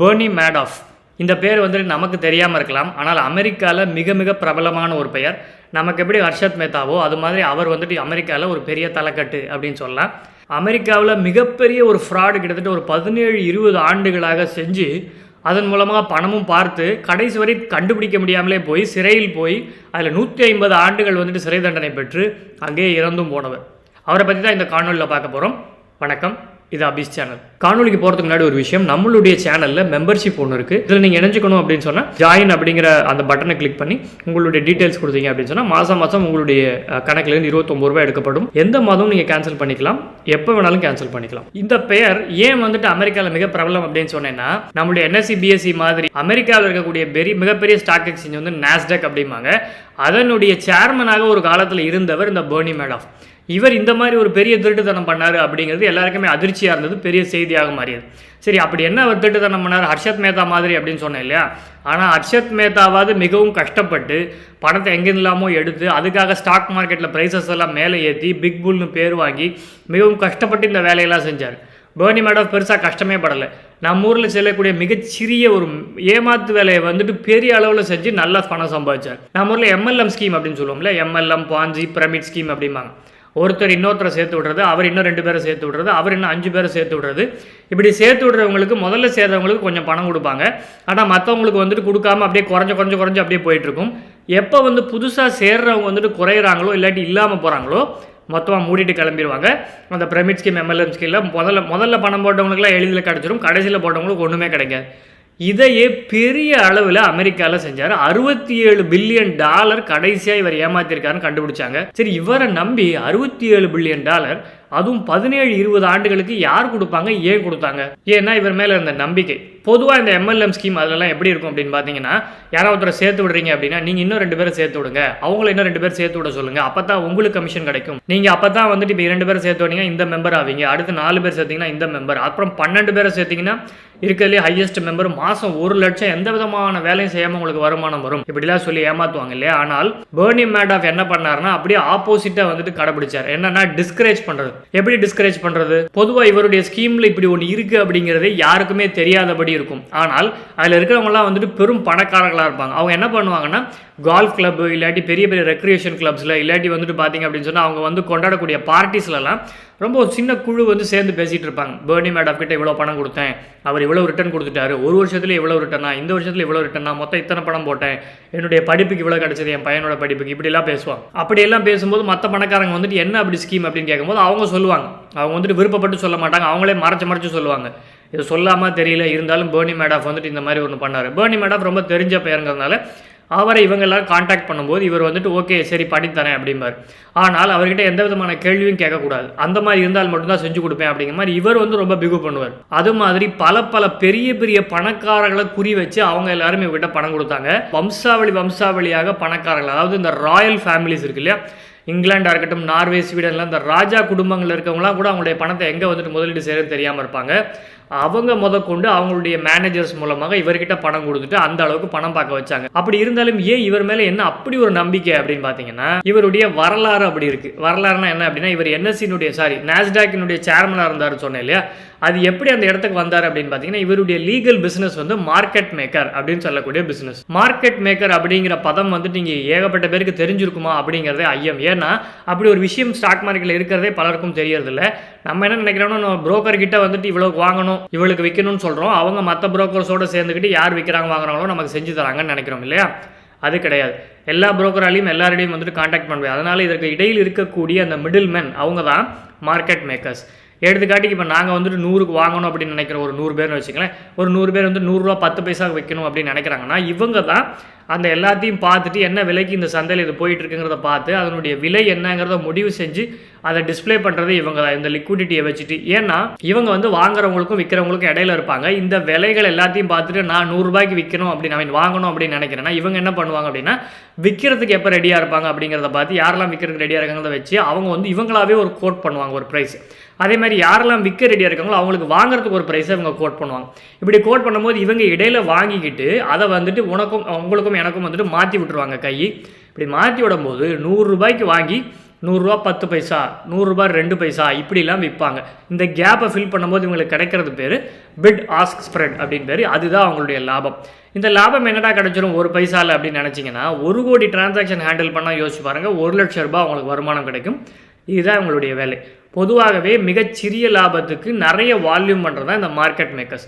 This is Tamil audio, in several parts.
பேர்னி மேடாஃப் இந்த பேர் வந்துட்டு நமக்கு தெரியாமல் இருக்கலாம். ஆனால் அமெரிக்காவில் மிக மிக பிரபலமான ஒரு பெயர். நமக்கு எப்படி ஹர்ஷத் மேத்தாவோ அது மாதிரி அவர் வந்துட்டு அமெரிக்காவில் ஒரு பெரிய தலைக்கட்டு அப்படின்னு சொல்லலாம். அமெரிக்காவில் மிகப்பெரிய ஒரு ஃப்ராடு கிட்டத்தட்ட ஒரு பதினேழு இருபது ஆண்டுகளாக செஞ்சு அதன் மூலமாக பணமும் பார்த்து கடைசி வரை கண்டுபிடிக்க முடியாமலே போய் சிறையில் போய் அதில் நூற்றி ஐம்பது ஆண்டுகள் வந்துட்டு சிறை தண்டனை பெற்று அங்கேயே இறந்தும் போனவர். அவரை பற்றி தான் இந்த காணொலியில் பார்க்க போகிறோம் வணக்கம். இது அபிஸ் சேனல் காணொலிக்கு போகிறதுக்கு முன்னாடி ஒரு விஷயம் நம்மளுடைய சேனலில் மெம்பர்ஷிப் ஒன்று இருக்குது இதில் நீங்கள் இணைஞ்சிக்கணும் அப்படின்னு சொன்னால் ஜாயின் அப்படிங்கிற அந்த பட்டனை கிளிக் பண்ணி உங்களுடைய டீட்டெயில்ஸ் கொடுத்தீங்க அப்படின்னு சொன்னால் மாதம் மாதம் உங்களுடைய கணக்குலேருந்து இருபத்தொம்பது ரூபாய் எடுக்கப்படும். எந்த மாதமும் நீங்கள் கேன்சல் பண்ணிக்கலாம். எப்போ வேணாலும் கேன்சல் பண்ணிக்கலாம். இந்த பெயர் ஏன் வந்துட்டு அமெரிக்காவில் மிக பிரபலம் அப்படின்னு சொன்னேன்னா நம்மளுடைய என்எஸ்சி பிஎஸ்சி மாதிரி அமெரிக்காவில் இருக்கக்கூடிய பெரிய மிகப்பெரிய ஸ்டாக் எக்ஸ்சேஞ்ச் வந்து நாஸ்டக் அப்படிம்பாங்க. அதனுடைய சேர்மனாக ஒரு காலத்தில் இருந்தவர் இந்த பேர்னி மேடாஃப் இவர் இந்த மாதிரி ஒரு பெரிய திருட்டுத்தனம் பண்ணாரு அப்படிங்கிறது எல்லாருக்குமே அதிர்ச்சியாக இருந்தது பெரிய செய்தியாக மாறியது. சரி அப்படி என்ன அவர் திருட்டுத்தனம் பண்ணார்? ஹர்ஷத் மேத்தா மாதிரி அப்படின்னு சொன்னேன் இல்லையா? ஆனால் ஹர்ஷத் மேத்தாவாவது மிகவும் கஷ்டப்பட்டு பணத்தை எங்கெல்லாமோ எடுத்து அதுக்காக ஸ்டாக் மார்க்கெட்டில் ப்ரைஸஸ் எல்லாம் மேலே ஏற்றி பிக் புல்னு பேர் வாங்கி மிகவும் கஷ்டப்பட்டு இந்த வேலையெல்லாம் செஞ்சார். பேர்னி மேடம் பெருசாக கஷ்டமே படலை. நம்ம ஊரில் செல்லக்கூடிய மிகச்சிறிய ஒரு ஏமாத்து வேலையை வந்துட்டு பெரிய அளவில் செஞ்சு நல்லா பணம் சம்பாதிச்சார். நம்ம ஊரில் எம்எல்எம் ஸ்கீம் அப்படின்னு சொல்லுவோம்ல எம்எல்எம் பாஞ்சி பிரமிட் ஸ்கீம் அப்படிம்பாங்க. ஒருத்தர் இன்னொருத்தரை சேர்த்து விடுறது அவர் இன்னும் ரெண்டு பேரை சேர்த்து விடுறது அவர் இன்னும் அஞ்சு பேரை சேர்த்து விடுறது. இப்படி சேர்த்து விடுறவங்களுக்கு முதல்ல சேர்றவங்களுக்கு கொஞ்சம் பணம் கொடுப்பாங்க. ஆனால் மற்றவங்களுக்கு வந்துட்டு கொடுக்காம அப்படியே குறைஞ்ச குறைஞ்ச குறைஞ்சு அப்படியே போயிட்டுருக்கும். எப்போ வந்து புதுசாக சேர்றவங்க வந்துட்டு குறையிறாங்களோ இல்லாட்டி இல்லாமல் போகிறாங்களோ மொத்தமாக மூடிட்டு கிளம்பிடுவாங்க. அந்த பிரமிட் ஸ்கீம் எம்எல்எம் ஸ்கீமில் முதல்ல முதல்ல பணம் போட்டவங்களுக்குலாம் எளிதில் கிடச்சிரும். கடைசியில் போட்டவங்களுக்கு ஒன்றுமே கிடைக்காது. இதையே பெரிய அளவில் அமெரிக்காவில் செஞ்சார். அறுபத்தி ஏழு பில்லியன் டாலர் கடைசியாக இவர் ஏமாத்திருக்காருன்னு கண்டுபிடிச்சாங்க. சரி இவரை நம்பி அறுபத்தி ஏழு பில்லியன் டாலர் அதுவும் பதினேழு இருபது ஆண்டுகளுக்கு யார் கொடுப்பாங்க ஏன் கொடுத்தாங்க? ஏன்னா இவர் மேலே இருந்த நம்பிக்கை. பொதுவாக இந்த எம்எல்எம் ஸ்கீம் அதெல்லாம் எப்படி இருக்கும் அப்படின்னு பார்த்தீங்கன்னா யாராவது ஒருத்தரை சேர்த்து விடுறீங்க அப்படின்னா நீங்கள் இன்னும் ரெண்டு பேரை சேர்த்து விடுங்க. அவங்கள இன்னும் ரெண்டு பேர் சேர்த்து விட சொல்லுங்க. அப்போ தான் உங்களுக்கு கமிஷன் கிடைக்கும். நீங்கள் அப்போ தான் வந்துட்டு இப்போ இரண்டு பேரும் சேர்த்து விட்டீங்கன்னா இந்த மெம்பர் ஆவீங்க. அடுத்து நாலு பேர் சேர்த்தீங்கன்னா இந்த மெம்பர் அப்புறம் பன்னெண்டு பேரை சேர்த்தீங்கன்னா இருக்கிறதுலே ஹையஸ்ட் மெம்பர் மாதம் ஒரு லட்சம் எந்த விதமான வேலையும் செய்யாமல் உங்களுக்கு வருமானம் வரும். இப்படிலாம் சொல்லி ஏமாத்துவாங்க இல்லையா? ஆனால் பேர்னி மேடாஃப் என்ன பண்ணாருன்னா அப்படியே ஆப்போசிட்டாக வந்துட்டு கடைபிடிச்சார். என்னன்னா டிஸ்கரேஜ் பண்ணுறது எப்படி டிஸ்கரேஜ் பண்ணுறது பொதுவாக இவருடைய ஸ்கீமில் இப்படி ஒன்று இருக்குது அப்படிங்கிறதே யாருக்குமே தெரியாதபடி இருக்கும். ஆனால் அதில் இருக்கிறவங்களாம் வந்துட்டு பெரும் பணக்காரர்களாக இருப்பாங்க. அவங்க என்ன பண்ணுவாங்கன்னா கால்ஃப் கிளப் இல்லாட்டி பெரிய பெரிய ரெக்ரியேஷன் கிளப்ஸில் இல்லாட்டி வந்துட்டு பார்த்தீங்க அப்படின்னு சொன்னால் அவங்க வந்து கொண்டாடக்கூடிய பார்ட்டிஸ்லலாம் ரொம்ப ஒரு சின்ன குழு வந்து சேர்ந்து பேசிகிட்டு இருப்பாங்க. பேர்னி மேடம் கிட்ட இவ்வளோ பணம் கொடுத்தேன். அவர் இவ்வளோ ரிட்டர்ன் கொடுத்துட்டாரு. ஒரு வருஷத்தில் இவ்வளோ ரிட்டர்னா இந்த வருஷத்தில் இவ்வளோ ரிட்டர்னா மொத்தம் இத்தனை பணம் போட்டேன். என்னுடைய படிப்புக்கு இவ்வளோ கிடைச்சது. என் பையனோட படிப்புக்கு. இப்படிலாம் பேசுவாங்க. அப்படியெல்லாம் பேசும்போது மற்ற பணக்காரங்க வந்துட்டு என்ன அப்படி ஸ்கீம் அப்படின்னு கேட்கும்போது அவங்க சொல்லுவாங்க. அவங்க வந்துட்டு விருப்பப்பட்டு சொல்ல மாட்டாங்க. அவங்களே மறைச்சு மறைச்சு சொல்லுவாங்க. இது சொல்லாமல் தெரியல. இருந்தாலும் பேர்னி மேடாஃப் வந்துட்டு இந்த மாதிரி ஒன்று பண்ணார். பேர்னி மேடாஃப் ரொம்ப தெரிஞ்ச பெயருங்கிறதுனால அவரை இவங்க எல்லாரும் காண்டாக்ட் பண்ணும்போது இவர் வந்துட்டு ஓகே சரி பண்ணித்தரேன் அப்படிம்பார். ஆனால் அவர்கிட்ட எந்த விதமான கேள்வியும் கேட்கக்கூடாது. அந்த மாதிரி இருந்தால் மட்டும்தான் செஞ்சு கொடுப்பேன் அப்படிங்கிற மாதிரி இவர் வந்து ரொம்ப பிகு பண்ணுவார். அது மாதிரி பல பல பெரிய பெரிய பணக்காரர்களை குறி வச்சு அவங்க எல்லாரும் இவர்கிட்ட பணம் கொடுத்தாங்க. வம்சாவளி வம்சாவளியாக பணக்காரர்கள் அதாவது இந்த ராயல் ஃபேமிலிஸ் இருக்கு இல்லையா? இங்கிலாண்டாக இருக்கட்டும் நார்வே ஸ்வீடன்லாம் இந்த ராஜா குடும்பங்கள் இருக்கவங்களாம் கூட அவங்களுடைய பணத்தை எங்கே வந்துட்டு முதலீடு செய்யறது தெரியாமல் இருப்பாங்க. அவங்க முதற்கொண்டு அவங்களுடைய மேனேஜர்ஸ் மூலமாக இவர்கிட்ட பணம் கொடுத்துட்டு அந்த அளவுக்கு பணம் பார்க்க வச்சாங்க. அப்படி இருந்தாலும் ஏன் இவர் மேலே என்ன அப்படி ஒரு நம்பிக்கை அப்படின்னு பார்த்தீங்கன்னா இவருடைய வரலாறு அப்படி இருக்கு. வரலாறுனா என்ன அப்படின்னா இவர் என்எஸ்சினுடைய சாரி நாஸ்டாக்கினுடைய சேர்மனாக இருந்தார் சொன்னேன் இல்லையா? அது எப்படி அந்த இடத்துக்கு வந்தார் அப்படின்னு பார்த்தீங்கன்னா இவருடைய லீகல் பிஸ்னஸ் வந்து மார்க்கெட் மேக்கர் அப்படின்னு சொல்லக்கூடிய பிஸ்னஸ் மார்க்கெட் மேக்கர் அப்படிங்கிற பதம் வந்து நீங்கள் ஏகப்பட்ட பேருக்கு தெரிஞ்சிருக்குமா அப்படிங்கிறதே ஐயம். ஏன்னா அப்படி ஒரு விஷயம் ஸ்டாக் மார்க்கெட்டில் இருக்கிறதே பலருக்கும் தெரியறதில்ல. நம்ம என்ன நினைக்கிறோம்னா நம்ம கிட்ட வந்துட்டு இவ்வளோக்கு வாங்கணும் இவளுக்கு விற்கணும்னு சொல்கிறோம் அவங்க மற்ற புரோக்கர்ஸோட சேர்ந்துக்கிட்டு யார் விற்கிறாங்க வாங்குறாங்களோ நமக்கு செஞ்சு தராங்கன்னு நினைக்கிறோம் இல்லையா? அது கிடையாது. எல்லா புரோக்கராலையும் எல்லாரிடையும் வந்துட்டு காண்டாக்ட் பண்ண முடியாது அதனால் இதற்கு இடையில் இருக்கக்கூடிய அந்த மிடில் மேன் அவங்க தான் மார்க்கெட் மேக்கர்ஸ் எடுத்துக்காட்டிக்கு இப்போ நாங்கள் வந்துட்டு நூறுக்கு வாங்கணும் அப்படின்னு நினைக்கிற ஒரு நூறு பேர்னு வச்சுக்கலாம் ஒரு நூறு பேர் வந்து நூறுரூவா பத்து பைசாவுக்கு வைக்கணும் அப்படின்னு நினைக்கிறாங்கன்னா இவங்க தான் அந்த எல்லாத்தையும் பார்த்துட்டு என்ன விலைக்கு இந்த சந்தையில் இது போயிட்டு இருக்குங்கிறத பார்த்து அதனுடைய விலை என்னங்கிறத முடிவு செஞ்சு அதை டிஸ்ப்ளே பண்ணுறது இவங்க தான். இந்த லிக்விடிட்டியை வச்சுட்டு. ஏன்னா இவங்க வந்து வாங்குறவங்களுக்கும் விற்கிறவங்களுக்கும் இடையில இருப்பாங்க. இந்த விலைகள் எல்லாத்தையும் பார்த்துட்டு நான் நூறுரூபாய்க்கு விற்கணும் அப்படின்னு அவன் வாங்கணும் அப்படின்னு நினைக்கிறேன்னா இவங்க என்ன பண்ணுவாங்க அப்படின்னா விற்கிறதுக்கு எப்போ ரெடியாக இருப்பாங்க அப்படிங்கிறத பார்த்து யாரெல்லாம் விற்கிறதுக்கு ரெடியாக இருக்காங்கிறத வச்சு அவங்க வந்து இவங்களாவே ஒரு கோட் பண்ணுவாங்க ஒரு ப்ரைஸ் அதே மாதிரி யாரெல்லாம் விற்க ரெடியாக இருக்காங்களோ அவங்களுக்கு வாங்குறதுக்கு ஒரு ப்ரைஸை இவங்க கோட் பண்ணுவாங்க. இப்படி கோட் பண்ணும்போது இவங்க இடையில வாங்கிக்கிட்டு அதை வந்துட்டு உனக்கும் உங்களுக்கும் எனக்கும் வந்துட்டு மாற்றி விட்டுருவாங்க கை. இப்படி மாற்றி விடும்போது நூறு ரூபாய்க்கு வாங்கி நூறுரூவா பத்து பைசா நூறுரூபா ரெண்டு பைசா இப்படிலாம் விற்பாங்க. இந்த கேப்பை ஃபில் பண்ணும்போது இவங்களுக்கு கிடைக்கிறது பேர் பிட் ஆஸ்க் ஸ்ப்ரெட் அப்படின்னு பேர். அதுதான் அவங்களுடைய லாபம். இந்த லாபம் என்னடா கிடைச்சிரும்? ஒரு பைசாவில் அப்படின்னு நினச்சிங்கன்னா ஒரு கோடி டிரான்சாக்ஷன் ஹேண்டில் பண்ணால் யோசிச்சு பாருங்கள் ஒரு லட்ச ரூபாய் அவங்களுக்கு வருமானம் கிடைக்கும். இதுதான் அவங்களுடைய வேலை. பொதுவாகவே மிகச்சிறிய லாபத்துக்கு நிறைய வால்யூம் பண்ணுறது தான் இந்த மார்க்கெட் மேக்கர்ஸ்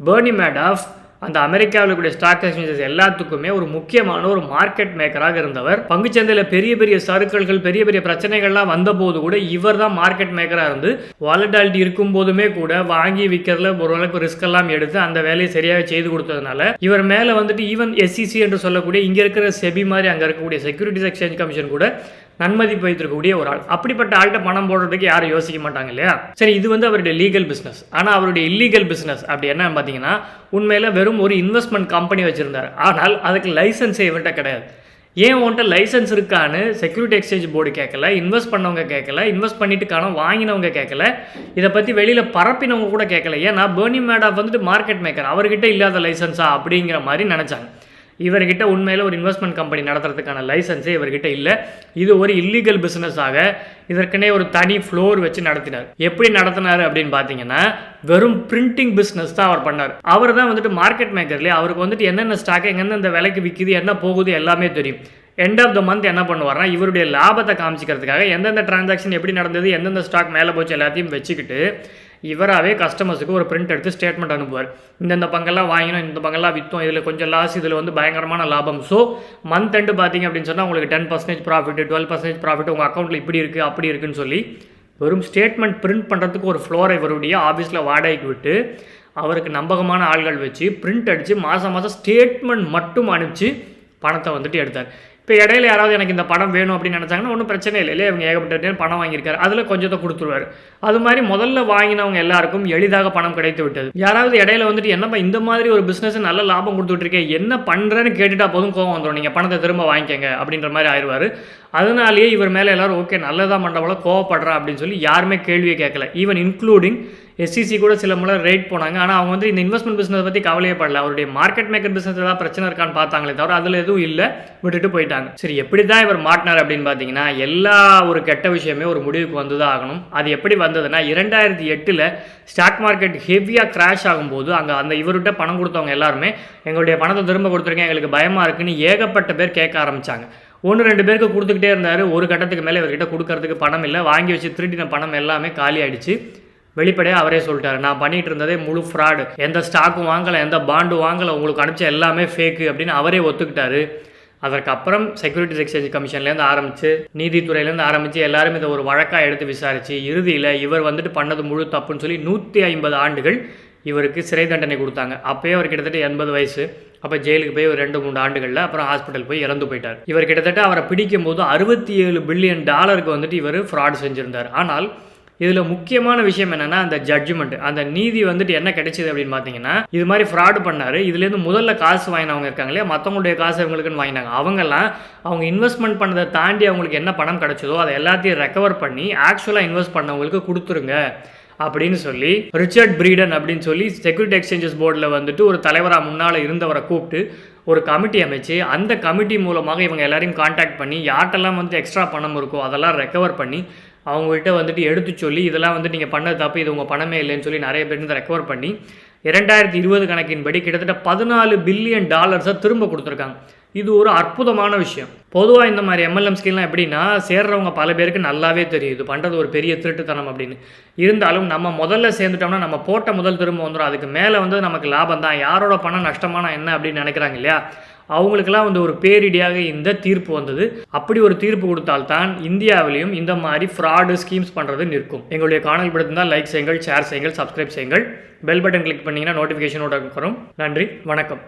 பேர்னி மேடாஃப் அந்த அமெரிக்காவில் கூடிய ஸ்டாக் எக்ஸ்சேஞ்சஸ் எல்லாத்துக்குமே ஒரு முக்கியமான ஒரு மார்க்கெட் மேக்கராக இருந்தவர். பங்குச்சந்தையில் பெரிய பெரிய சறுக்கல்கள் பெரிய பெரிய பிரச்சனைகள்லாம் வந்தபோது கூட இவர் தான் மார்க்கெட் மேக்கராக இருந்து வாலடாலிட்டி இருக்கும் போதுமே கூட வாங்கி விற்கிறதுல ஓரளவுக்கு ரிஸ்க் எல்லாம் எடுத்து அந்த வேலையை சரியாக செய்து கொடுத்ததுனால இவர் மேலே வந்துட்டு ஈவன் எஸ்சிசி என்று சொல்லக்கூடிய இங்கே இருக்கிற செபி மாதிரி அங்கே இருக்கக்கூடிய செக்யூரிட்டிஸ் எக்ஸ்சேஞ்ச் கமிஷன் கூட நன்மதிப்பு வைத்திருக்கக்கூடிய ஒரு ஆள். அப்படிப்பட்ட ஆள்கிட்ட பணம் போடுறதுக்கு யாரும் யோசிக்க மாட்டாங்க இல்லையா? சரி இது வந்து அவருடைய லீகல் பிஸ்னஸ் ஆனால் அவருடைய இல்லீகல் பிஸ்னஸ் அப்படி என்னன்னு பார்த்தீங்கன்னா உண்மையில் வெறும் ஒரு இன்வெஸ்ட்மெண்ட் கம்பெனி வச்சுருந்தார். ஆனால் அதுக்கு லைசன்ஸே இவர்கிட்ட கிடையாது. ஏன் உன்ட்ட லைசன்ஸ் இருக்கான்னு செக்யூரிட்டி எக்ஸ்சேஞ்ச் போர்டு கேட்கல இன்வெஸ்ட் பண்ணவங்க கேட்கல இன்வெஸ்ட் பண்ணிட்டு காணும் வாங்கினவங்க கேட்கல இதை பற்றி வெளியில் பரப்பினவங்க கூட கேட்கல. ஏன்னா பேர்னி மேடாஃப் வந்துட்டு மார்க்கெட் மேக்கர் அவர்கிட்ட இல்லாத லைசன்ஸா அப்படிங்கிற மாதிரி நினச்சாங்க. இவர்கிட்ட உண்மையில் ஒரு இன்வெஸ்ட்மெண்ட் கம்பெனி நடத்துறதுக்கான லைசன்ஸே இவர்கிட்ட இல்லை. இது ஒரு இல்லீகல் பிஸ்னஸாக இதற்கனே ஒரு தனி ஃப்ளோர் வச்சு நடத்தினார். எப்படி நடத்தினார் அப்படின்னு பார்த்தீங்கன்னா வெறும் பிரிண்டிங் பிஸ்னஸ் தான் அவர் பண்ணார். அவர் தான் வந்துட்டு மார்க்கெட் மேக்கர்லேயே அவருக்கு வந்துட்டு என்னென்ன ஸ்டாக் எங்கெந்த விலைக்கு விற்கிது என்ன போகுது எல்லாமே தெரியும். எண்ட் ஆஃப் த மந்த் என்ன பண்ணுவார்னா இவருடைய லாபத்தை காமிச்சிக்கிறதுக்காக எந்தெந்த டிரான்சாக்ஷன் எப்படி நடந்தது எந்தெந்த ஸ்டாக் மேலே போச்சு எல்லாத்தையும் வச்சுக்கிட்டு இவராகவே கஸ்டமர்ஸுக்கு ஒரு பிரிண்ட் எடுத்து ஸ்டேட்மெண்ட் அனுப்புவார். இந்தந்த பங்கெல்லாம் வாங்கினோம் இந்த பங்கெல்லாம் விற்றோம் இதில் கொஞ்சம் லாஸ் இதில் வந்து பயங்கரமான லாபம். ஸோ மந்த் எண்டு பார்த்தீங்க அப்படின்னு சொன்னால் உங்களுக்கு ten percentage profit twelve percentage profit உங்கள் அக்கௌண்ட்டில் இப்படி இருக்குது அப்படி இருக்குன்னு சொல்லி வெறும் ஸ்டேட்மெண்ட் பிரிண்ட் பண்ணுறதுக்கு ஒரு ஃப்ளோரை இவருடைய ஆஃபீஸில் வாடகைக்கு விட்டு அவருக்கு நம்பகமான ஆள்கள் வச்சு பிரிண்ட் அடித்து மாதம் மாதம் ஸ்டேட்மெண்ட் மட்டும் அனுப்பிச்சு பணத்தை வந்துட்டு எடுத்தார். இப்போ இடையில யாராவது எனக்கு இந்த படம் வேணும் அப்படின்னு நினச்சாங்கன்னா ஒன்றும் பிரச்சனை இல்லை. இல்லையா இவங்க ஏகப்பட்ட பணம் வாங்கியிருக்காரு. அதில் கொஞ்சத்தை கொடுத்துருவாரு. அது மாதிரி முதல்ல வாங்கினவங்க எல்லாருக்கும் எளிதாக பணம் கிடைத்து விட்டது. யாராவது இடையில வந்துட்டு என்னப்பா இந்த மாதிரி ஒரு பிஸ்னஸ் நல்ல லாபம் கொடுத்துட்ருக்கேன் என்ன பண்ணுறேன்னு கேட்டுட்டா போதும் கோவம் வந்துடும் நீங்கள் பணத்தை திரும்ப வாங்கிக்கங்க அப்படின்ற மாதிரி ஆயிடுவார். அதனாலேயே இவர் மேலே எல்லாரும் ஓகே நல்லதாக பண்ணுறவங்கள கோவப்படுறா அப்படின்னு சொல்லி யாருமே கேள்வியை கேட்கல. ஈவன் இன்க்ளூடிங் எஸ்சிசி கூட சில முறை ரேட் போனாங்க. ஆனால் அவங்க வந்து இந்த இன்வெஸ்ட்மெண்ட் பிஸ்னஸ் பற்றி கவலையே படல. அவருடைய மார்க்கெட் மேக்கர் பிஸ்னஸ் ஏதாவது பிரச்சனை இருக்கான்னு பார்த்தாங்களே தவிர அதில் எதுவும் இல்லை. விட்டுட்டு போயிட்டாங்க. சரி எப்படி தான் இவர் மாட்டினார் அப்படின்னு பார்த்தீங்கன்னா எல்லா ஒரு கெட்ட விஷயமே ஒரு முடிவுக்கு வந்து தான் ஆகணும். அது எப்படி வந்ததுன்னா இரண்டாயிரத்தி எட்டில் ஸ்டாக் மார்க்கெட் ஹெவியாக கிராஷ் ஆகும்போது அங்கே அந்த இவர்கிட்ட பணம் கொடுத்தவங்க எல்லாருமே எங்களுடைய பணத்தை திரும்ப கொடுத்துருக்கேன் எங்களுக்கு பயமாக இருக்குன்னு ஏகப்பட்ட பேர் கேட்க ஆரம்பித்தாங்க ஒன்று ரெண்டு பேருக்கு கொடுத்துக்கிட்டே இருந்தார். ஒரு கட்டத்துக்கு மேலே இவர்கிட்ட கொடுக்கறதுக்கு பணம் இல்லை. வாங்கி வச்சு திருட்டின பணம் எல்லாமே காலி ஆயிடுச்சு. வெளிப்படையாக அவரே சொல்லிட்டாரு. நான் பண்ணிட்டு இருந்ததே முழு ஃப்ராடு எந்த ஸ்டாக்கும் வாங்கலை எந்த பாண்டும் வாங்கலை உங்களுக்கு அனுப்பிச்ச எல்லாமே ஃபேக்கு அப்படின்னு அவரே ஒத்துக்கிட்டாரு. அதற்கப்புறம் செக்யூரிட்டிஸ் எக்ஸ்சேஞ்ச் கமிஷன்லேருந்து ஆரம்பித்து நீதித்துறையிலேருந்து ஆரம்பித்து எல்லாரும் இதை ஒரு வழக்காக எடுத்து விசாரித்து இறுதியில் இவர் வந்துட்டு பண்ணது முழு தப்புன்னு சொல்லி நூற்றி ஐம்பது ஆண்டுகள் இவருக்கு சிறை தண்டனை கொடுத்தாங்க. அப்போயே அவர் கிட்டத்தட்ட எண்பது வயசு. அப்போ ஜெயிலுக்கு போய் ஒரு ரெண்டு மூணு ஆண்டுகளில் அப்புறம் ஹாஸ்பிட்டல் போய் இறந்து போயிட்டார். இவர் கிட்டத்தட்ட அவரை பிடிக்கும் போது அறுபத்தி ஏழு பில்லியன் டாலருக்கு வந்துட்டு இவர் ஃப்ராட் செஞ்சுருந்தார். ஆனால் இதில் முக்கியமான விஷயம் என்னென்னா அந்த ஜட்ஜ்மெண்ட் அந்த நீதி வந்துட்டு என்ன கிடைச்சிது அப்படின்னு பார்த்தீங்கன்னா இது மாதிரி ஃப்ராடு பண்ணார். இதுலேருந்து முதல்ல காசு வாங்கினவங்க இருக்காங்க இல்லையா? மற்றவங்களுடைய காசு அவங்களுக்குன்னு வாங்கினாங்க. அவங்கெல்லாம் அவங்க இன்வெஸ்ட்மெண்ட் பண்ணதை தாண்டி அவங்களுக்கு என்ன பணம் கிடைச்சதோ அதை எல்லாத்தையும் ரெக்கவர் பண்ணி ஆக்சுவலாக இன்வெஸ்ட் பண்ணவங்களுக்கு கொடுத்துருங்க அப்படின்னு சொல்லி ரிச்சர்ட் பிரீடன் அப்படின்னு சொல்லி செக்யூரிட்டி எக்ஸ்சேஞ்சஸ் போர்டில் வந்துட்டு ஒரு தலைவராக முன்னால் இருந்தவரை கூப்பிட்டு ஒரு கமிட்டி அமைச்சு அந்த கமிட்டி மூலமாக இவங்க எல்லாரையும் காண்டாக்ட் பண்ணி யார்ட்டெல்லாம் வந்து எக்ஸ்ட்ரா பணம் இருக்கோ அதெல்லாம் ரெக்கவர் பண்ணி அவங்கள்ட்ட வந்துட்டு எடுத்து சொல்லி இதெல்லாம் வந்து நீங்கள் பண்ண தப்பு இது உங்கள் பணமே இல்லைன்னு சொல்லி நிறைய பேர் வந்து ரெக்கவர் பண்ணி இரண்டாயிரத்தி இருபது கணக்கின்படி கிட்டத்தட்ட பதினாலு பில்லியன் டாலர்ஸை திரும்ப கொடுத்துருக்காங்க. இது ஒரு அற்புதமான விஷயம். பொதுவாக இந்த மாதிரி எம்எல்எம் ஸ்கீம்லாம் எப்படின்னா சேர்றவங்க பல பேருக்கு நல்லாவே தெரியும். இது பண்ணுறது ஒரு பெரிய திருட்டுத்தனம் அப்படின்னு. இருந்தாலும் நம்ம முதல்ல சேர்ந்துட்டோம்னா நம்ம போட்ட முதல் திரும்ப வந்துடும் அதுக்கு மேலே வந்து நமக்கு லாபம் தான். யாரோட பணம் நஷ்டமான என்ன அப்படின்னு நினைக்கிறாங்க இல்லையா? அவங்களுக்கெல்லாம் வந்து ஒரு பேரிடியாக இந்த தீர்ப்பு வந்தது. அப்படி ஒரு தீர்ப்பு கொடுத்தால்தான் இந்தியாவிலையும் இந்த மாதிரி ஃப்ராடு ஸ்கீம்ஸ் பண்ணுறது நிற்கும். எங்களுடைய காணல் படுத்திருந்தால் லைக் செய்யுங்கள் ஷேர் செய்யுங்கள் சப்ஸ்கிரைப் செய்யுங்கள். பெல் பட்டன் கிளிக் பண்ணிங்கன்னா நோட்டிஃபிகேஷனோட வரும். நன்றி வணக்கம்.